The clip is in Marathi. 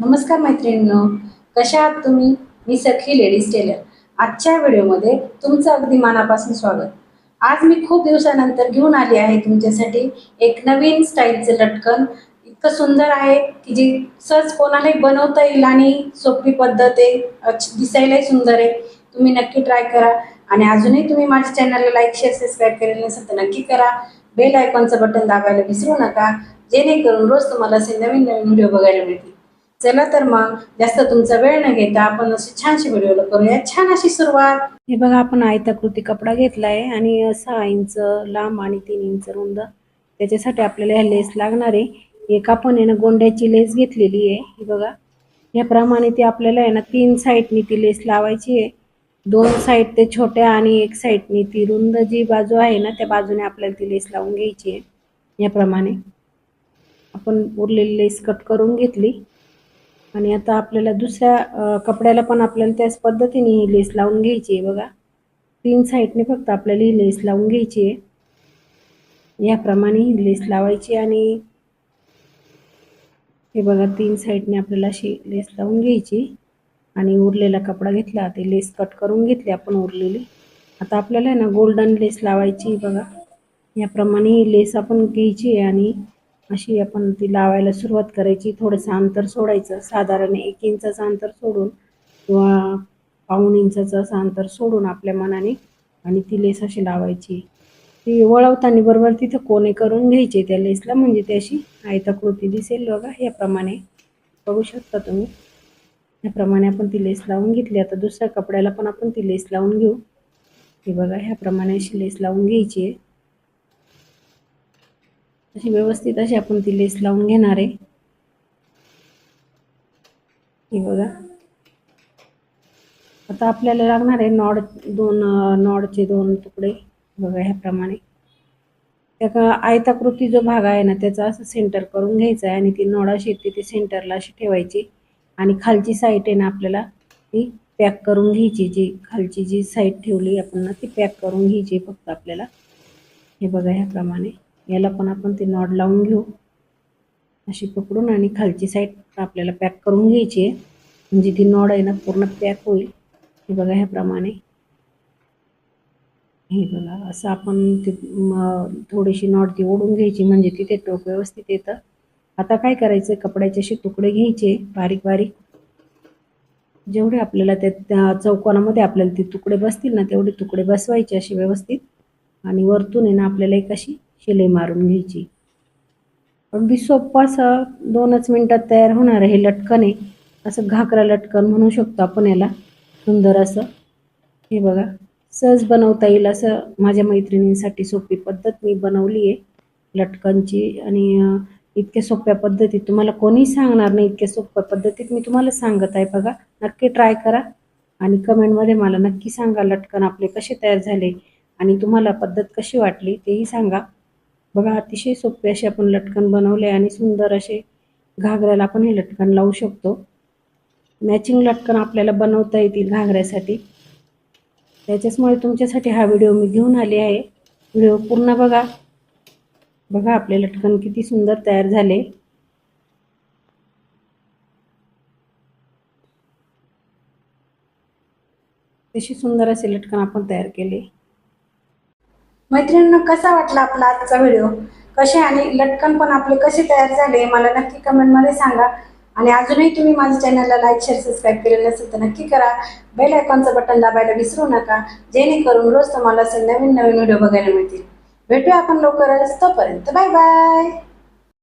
नमस्कार मैत्रिणींनो कशा आहात तुम्ही? मी सखी लेडीज टेलर. आजच्या व्हिडिओमध्ये तुमचं अगदी मनापासून स्वागत. आज मी खूप दिवसानंतर घेऊन आली आहे तुमच्यासाठी एक नवीन स्टाईलचं लटकन. इतकं सुंदर आहे की जी सहज कोणालाही बनवता येईल आणि सोपी पद्धत आहे. अच्छ- दिसायलाही सुंदर आहे. तुम्ही नक्की ट्राय करा आणि अजूनही तुम्ही माझ्या चॅनलला लाईक शेअर सबस्क्राईब केलेलं नसेल तर नक्की करा. बेल आयकॉनचं बटन दाबायला विसरू नका. जेणेकरून रोज तुम्हाला असे नवीन नवीन व्हिडिओ बघायला मिळतील. चला तर मग जास्त तुमचा वेळ न घेता आपण असे छानशी व्हिडिओ करूया. छान अशी सुरुवात. हे बघा आपण आयताकृती कपडा घेतलाय आणि सहा इंच लांब आणि तीन इंच रुंद. त्याच्यासाठी आपल्याला ह्या लेस लागणार आहे. एक आपण आहे ना गोंड्याची लेस घेतलेली आहे. बघा. याप्रमाणे ती आपल्याला आहे ना तीन साईडनी ती लेस लावायची आहे. दोन साईड ते छोट्या आणि एक साईडनी ती रुंद जी बाजू आहे ना त्या बाजूने आपल्याला ती लेस लावून घ्यायची आहे. याप्रमाणे आपण उरलेली लेस कट करून घेतली. आणि आता आपल्याला दुसऱ्या कपड्याला पण आपल्याला त्याच पद्धतीने ही लेस लावून घ्यायची आहे बघा. तीन साईडने फक्त आपल्याला ही लेस लावून घ्यायची आहे. याप्रमाणे ही लेस लावायची आणि हे बघा तीन साईडने आपल्याला अशी लेस लावून घ्यायची. आणि उरलेला कपडा घेतला ते लेस कट करून घेतली आपण उरलेली. आता आपल्याला आहे ना गोल्डन लेस लावायची बघा. याप्रमाणे ही लेस आपण घ्यायची आहे आणि अशी आपण ती लावायला सुरुवात करायची. थोडंसं अंतर सोडायचं. साधारण एक इंचाचं अंतर सोडून किंवा पाऊण इंचाचं असं अंतर सोडून आपल्या मनाने आणि ती लेस अशी लावायची. ती वळवताना बरोबर तिथं कोणे करून घ्यायचे त्या लेसला म्हणजे ती अशी आयताकृती दिसेल बघा. याप्रमाणे बघू शकता तुम्ही. याप्रमाणे आपण ती लेस लावून घेतली. आता दुसऱ्या कपड्याला पण आपण ती लेस लावून घेऊ. हे बघा ह्याप्रमाणे अशी लेस लावून घ्यायची आहे. अशी व्यवस्थित अशी आपण ती लेस लावून घेणार आहे. हे बघा. आता आपल्याला लागणार आहे नॉड दोन नॉडचे दोन तुकडे. बघा ह्याप्रमाणे. त्या का आयताकृती जो भाग आहे ना त्याचा असं सेंटर करून घ्यायचा आहे आणि ती नॉड अशी ती सेंटरला अशी ठेवायची. आणि खालची साईट आहे ना आपल्याला ती पॅक करून घ्यायची. जी खालची जी साईट ठेवली आपण ना ती पॅक करून घ्यायची फक्त आपल्याला. हे बघा ह्याप्रमाणे. याला पण आपण ते नॉड लावून घेऊ. अशी पकडून आणि खालची साईड आपल्याला पॅक करून घ्यायची आहे. म्हणजे ती नॉड आहे ना पूर्ण पॅक होईल. हे बघा ह्याप्रमाणे. हे बघा असं आपण ते थोडीशी नॉट ती ओढून घ्यायची. म्हणजे तिथे टोक व्यवस्थित येतं. आता काय करायचं? कपड्याचे असे तुकडे घ्यायचे बारीक बारीक. जेवढे आपल्याला त्या चौकोनामध्ये आपल्याला ते तुकडे बसतील ना तेवढे तुकडे बसवायचे असे व्यवस्थित. आणि वरतून आहे ना आपल्याला एक अशी शिलाई मारून घ्यायची. अगदी सोपं असं दोनच मिनटात तयार होणार हे लटकन आहे. असं घाकरा लटकन म्हणू शकतो आपण याला. सुंदर असं. हे बघा. सहज बनवता येईल असं माझ्या मैत्रिणींसाठी सोपी पद्धत मी बनवली आहे लटकनची. आणि इतक्या सोप्या पद्धतीत तुम्हाला कोणी सांगणार नाही इतक्या सोप्या पद्धतीत मी तुम्हाला सांगत आहे बघा. नक्की ट्राय करा. आणि कमेंटमध्ये मला नक्की सांगा लटकन आपले कसे तयार झाले आणि तुम्हाला पद्धत कशी वाटली तेही सांगा. बघा अतिशय सोपे असे आपण लटकन बनवले आणि सुंदर असे घागऱ्याला आपण हे लटकन लावू शकतो. मॅचिंग लटकन आपल्याला बनवता येतील घागऱ्यासाठी. त्याच्याचमुळे तुमच्यासाठी हा व्हिडिओ मी घेऊन आले आहे. व्हिडिओ पूर्ण बघा. बघा आपले लटकन किती सुंदर तयार झाले. तशी सुंदर असे लटकन आपण तयार केले. मैत्रिणींना कसा वाटला आपला आजचा व्हिडिओ कसे आणि लटकन पण आपले कसे तयार झाले मला नक्की कमेंटमध्ये सांगा. आणि अजूनही तुम्ही माझ्या चॅनलला लाईक शेअर सबस्क्राईब केलेलं असेल तर नक्की करा. बेल आयकॉनचं बटन दाबायला विसरू नका जेणेकरून रोज तुम्हाला असे नवीन नवीन व्हिडिओ बघायला मिळतील. भेटूया आपण लवकरच तोपर्यंत. Bye bye